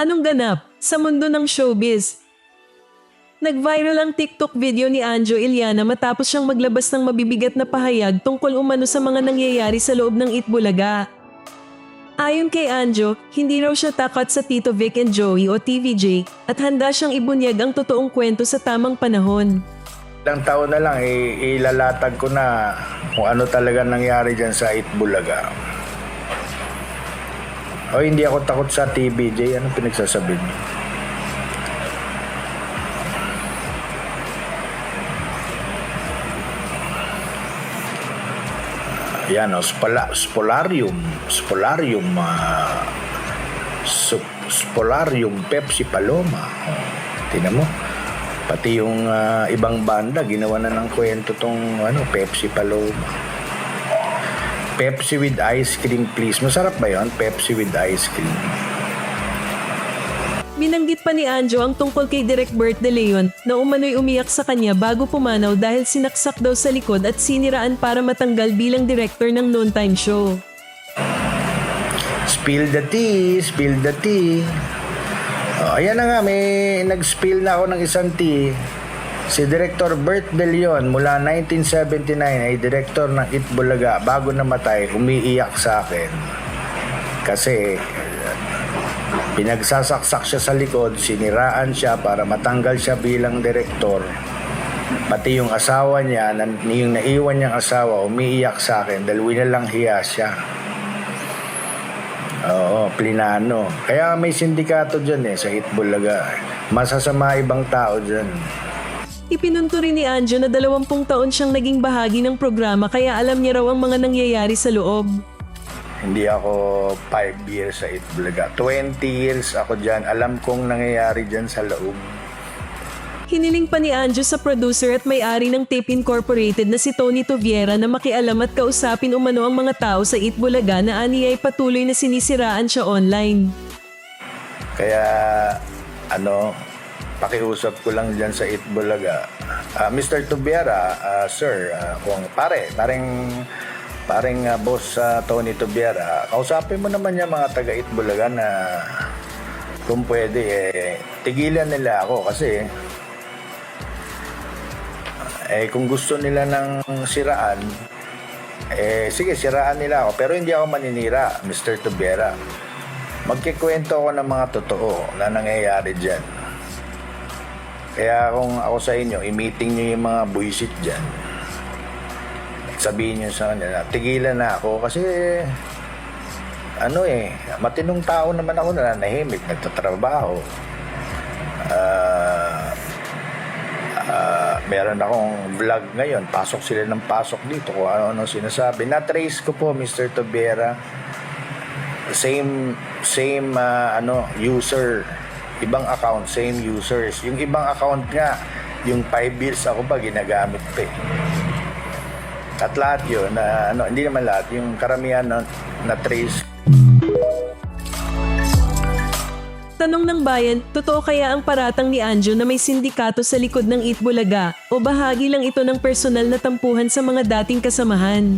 Anong ganap sa mundo ng showbiz? Nag-viral ang TikTok video ni Anjo Iliana matapos siyang maglabas ng mabibigat na pahayag tungkol umano sa mga nangyayari sa loob ng Itbulaga. Ayon kay Anjo, hindi raw siya takot sa Tito Vic and Joey o TVJ at handa siyang ibunyag ang totoong kwento sa tamang panahon. Ilang taon na lang, ilalatag ko na kung ano talaga nangyari dyan sa Itbulaga. O hindi ako takot sa TBJ, ano pinagsasabi niyo? Yan o, spola, spolarium, spolarium, sup- spolarium Pepsi Paloma. O, tinan mo, pati yung ah, ibang banda, ginawa na ng kwento tong ano, Pepsi Paloma. Pepsi with ice cream, please. Masarap ba yon Pepsi with ice cream. Binanggit pa ni Anjo ang tungkol kay Direk Bert De Leon na umano'y umiyak sa kanya bago pumanaw dahil sinaksak daw sa likod at siniraan para matanggal bilang director ng noon time show. Spill the tea, spill the tea. Oh, ayan na nga, may nag-spill na ako ng isang tea. Si Director Bert De Leon mula 1979 ay director ng Itbulaga bago namatay, umiiyak sa akin. Kasi pinagsasaksak siya sa likod, siniraan siya para matanggal siya bilang direktor. Pati yung asawa niya, yung naiwan niyang asawa, umiiyak sa akin dahil winalang hiya siya. Oo, plinano. Kaya may sindikato dyan eh, sa Itbulaga. Masasama ibang tao dyan. Ipinunto rin ni Anjo na dalawampung taon siyang naging bahagi ng programa kaya alam niya raw ang mga nangyayari sa loob. Hindi ako 5 years sa Itbulaga. 20 years ako dyan. Alam kong nangyayari dyan sa loob. Hiniling pa ni Anjo sa producer at may-ari ng Tape Incorporated na si Tony Toviera na makialam at kausapin umano ang mga tao sa Itbulaga na aniya ay patuloy na sinisiraan siya online. Kaya, ano, pakiusap ko lang dyan sa Itbulaga. Ah, Mr. Tubiera, ah, sir, kung pare, pareng pareng ah, boss sa Tony Tubiera, kausapin mo naman yung mga taga Itbulaga na kung pwede, eh, tigilan nila ako kasi eh, kung gusto nila ng siraan, eh, sige, siraan nila ako. Pero hindi ako maninira, Mr. Tubiera. Magkikwento ako ng mga totoo na nangyayari dyan. Kaya kung ako sa inyo, i-meeting nyo yung mga buisit dyan. Sabihin nyo sa kanila, tigilan na ako kasi ano eh, matinong tao naman ako na nanahimik, nagtatrabaho. Ah, ah, meron akong vlog ngayon, pasok sila ng pasok dito kung ano-ano sinasabi. Na-trace ko po, Mr. Tobera, same same ah, ano user ibang account same users yung ibang account nga yung 5 years ako pa ginagamit pa eh. at lahat yun na ano hindi naman lahat yung karamihan na, na trace Tanong ng bayan, totoo kaya ang paratang ni Anjo na may sindikato sa likod ng Itbulaga o bahagi lang ito ng personal na tampuhan sa mga dating kasamahan?